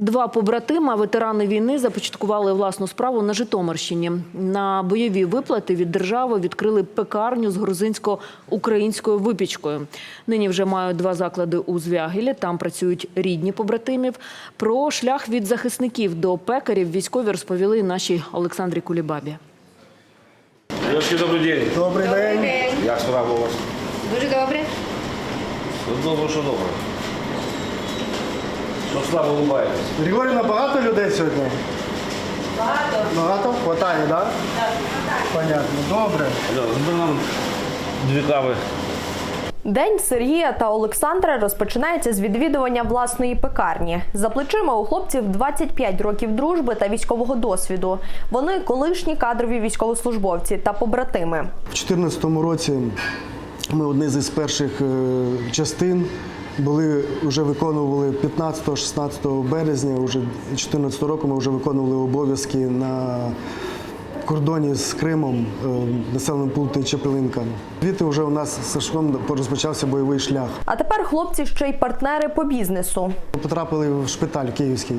Два побратима, ветерани війни, започаткували власну справу на Житомирщині. На бойові виплати від держави відкрили пекарню з грузинсько-українською випічкою. Нині вже мають два заклади у Звягілі. Там працюють рідні побратимів. Про шлях від захисників до пекарів військові розповіли нашій Олександрі Кулібабі. Добрий день. Добрий день. Як справа у вас? Дуже добре. Добре, що добре. Що слава улыбаєтесь? Григорівна, багато людей сьогодні? Багато. Багато? Хватає, так? Так, Понятно. Добре. Збери нам дві кави. День Сергія та Олександра розпочинається з відвідування власної пекарні. За плечима у хлопців 25 років дружби та військового досвіду. Вони колишні кадрові військовослужбовці та побратими. В 2014 році ми одні з перших е, частин були, вже виконували 15-16 березня, вже 2014 року ми вже виконували обов'язки на кордоні з Кримом, е, населеному пункті Чепелинка. Звідти вже у нас з Сашком розпочався бойовий шлях. А тепер хлопці ще й партнери по бізнесу. Потрапили в шпиталь київський.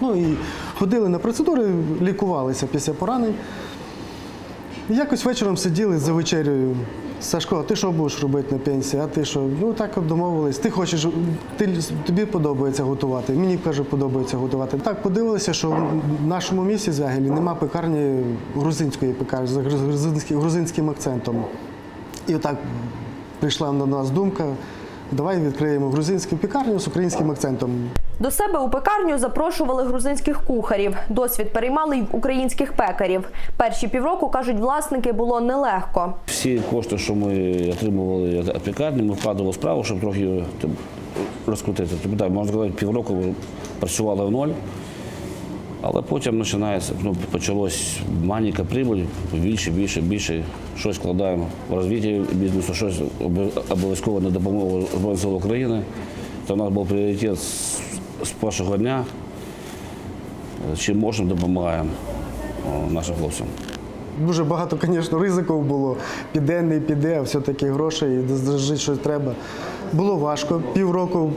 Ну і ходили на процедури, лікувалися після поранень. Якось вечором сиділи за вечерею. Сашко, а ти що будеш робити на пенсії? А ти що? Ну так домовились. Ти хочеш, ти, тобі подобається готувати. Мені каже, подобається готувати. Так подивилися, що в нашому місті Звягелі нема пекарні грузинської пекарні з грузинським, грузинським акцентом. І отак прийшла до нас думка. Давай відкриємо грузинську пекарню з українським акцентом. До себе у пекарню запрошували грузинських кухарів. Досвід переймали й в українських пекарів. Перші півроку кажуть, власники було нелегко. Всі кошти, що ми отримували від пекарні, ми вкладали в справу, щоб трохи розкрутити. Тобто, так, можна сказати, півроку працювали в ноль. Але потім починається, ну, почалось маленька прибуль, більше, більше, більше. Щось вкладаємо в розвиття бізнесу, щось обов- обов'язково на допомогу Збройним сил України. Це у нас був пріоритет з, з першого дня. Чим можемо, допомагаємо нашим хлопцям. Дуже багато, звісно, ризиків було. Піде, не піде, а все-таки грошей, жити щось треба. Було важко. Півроку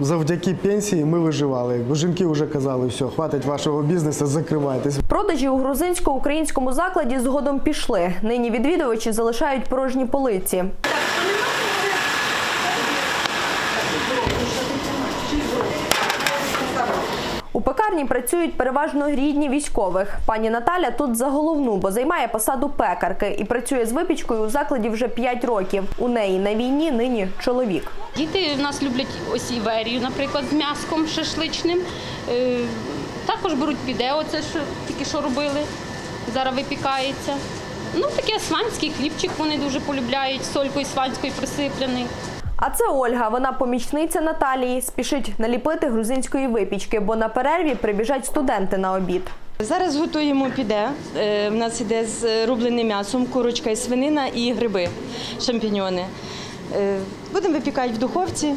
завдяки пенсії ми виживали. Бо жінки вже казали, все, хватить вашого бізнесу, закривайтесь. Продажі у грузинсько-українському закладі згодом пішли. Нині відвідувачі залишають порожні полиці. У пекарні працюють переважно рідні військових. Пані Наталя тут за головну, бо займає посаду пекарки і працює з випічкою у закладі вже 5 років. У неї на війні нині чоловік. Діти в нас люблять ось іверію, наприклад, з м'яском шашличним. Е, Також беруть піде, оце що тільки що робили. Зараз випікається. Ну, таке сванський хлібчик вони дуже полюбляють, солькою сванською присипляний. А це Ольга. Вона помічниця Наталії. Спішить наліпити грузинської випічки, бо на перерві прибіжать студенти на обід. Зараз готуємо піде. У В нас іде з рубленим м'ясом, курочка і свинина і гриби, шампіньони. Е, Будемо випікати в духовці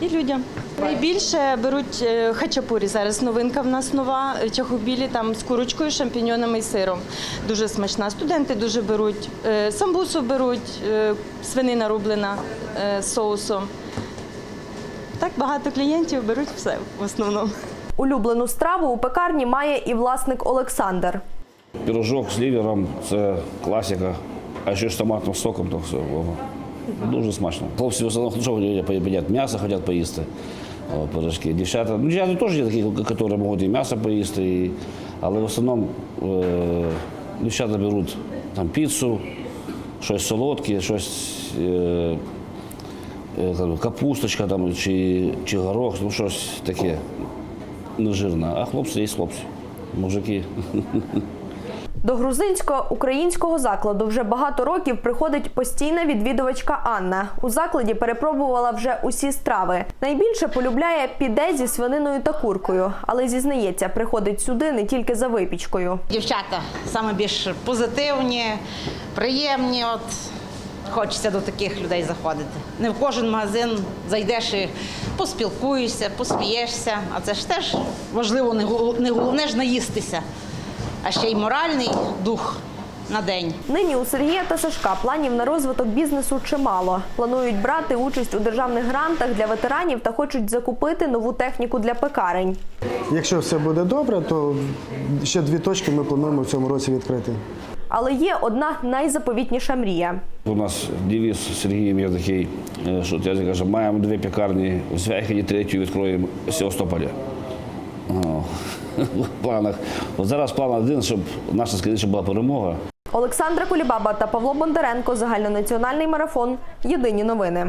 і людям. Найбільше беруть е, хачапурі. Зараз новинка в нас нова, е, чахобілі там з курочкою, шампіньонами і сиром. Дуже смачна. Студенти дуже беруть. Е, Самбусу беруть, свинина рублена з соусом. Так багато клієнтів беруть все в основному. Улюблену страву у пекарні має і власник Олександр. Пірожок з лівером це класика, а ще з томатним соком, то все. Дуже смачно. Хлопці в основному що хочуть поїдять м'ясо, хочуть поїсти. Пирожки. Дівчата, ну, дівчата теж є такі, які можуть і м'ясо поїсти, і, але в основному е, дівчата беруть там піцу, щось солодке, щось е, е, капусточка там, чи, чи горох, ну щось таке нежирне. А хлопці є хлопці, мужики. До грузинсько-українського закладу вже багато років приходить постійна відвідувачка Анна. У закладі перепробувала вже усі страви. Найбільше полюбляє піде зі свининою та куркою, але зізнається, приходить сюди не тільки за випічкою. Дівчата саме більш позитивні, приємні. От хочеться до таких людей заходити. Не в кожен магазин зайдеш і поспілкуєшся, посмієшся. А це ж теж важливо, не головне ж наїстися, а ще й моральний дух на день. Нині у Сергія та Сашка планів на розвиток бізнесу чимало. Планують брати участь у державних грантах для ветеранів та хочуть закупити нову техніку для пекарень. Якщо все буде добре, то ще дві точки ми плануємо в цьому році відкрити. Але є одна найзаповітніша мрія. У нас девіз з Сергієм є такий, е, що я каже, маємо дві пекарні в Звягелі, третю відкроємо в Севастополі. В планах. От зараз план один, щоб наша скоріше була перемога. Олександра Кулібаба та Павло Бондаренко. Загальнонаціональний марафон. Єдині новини.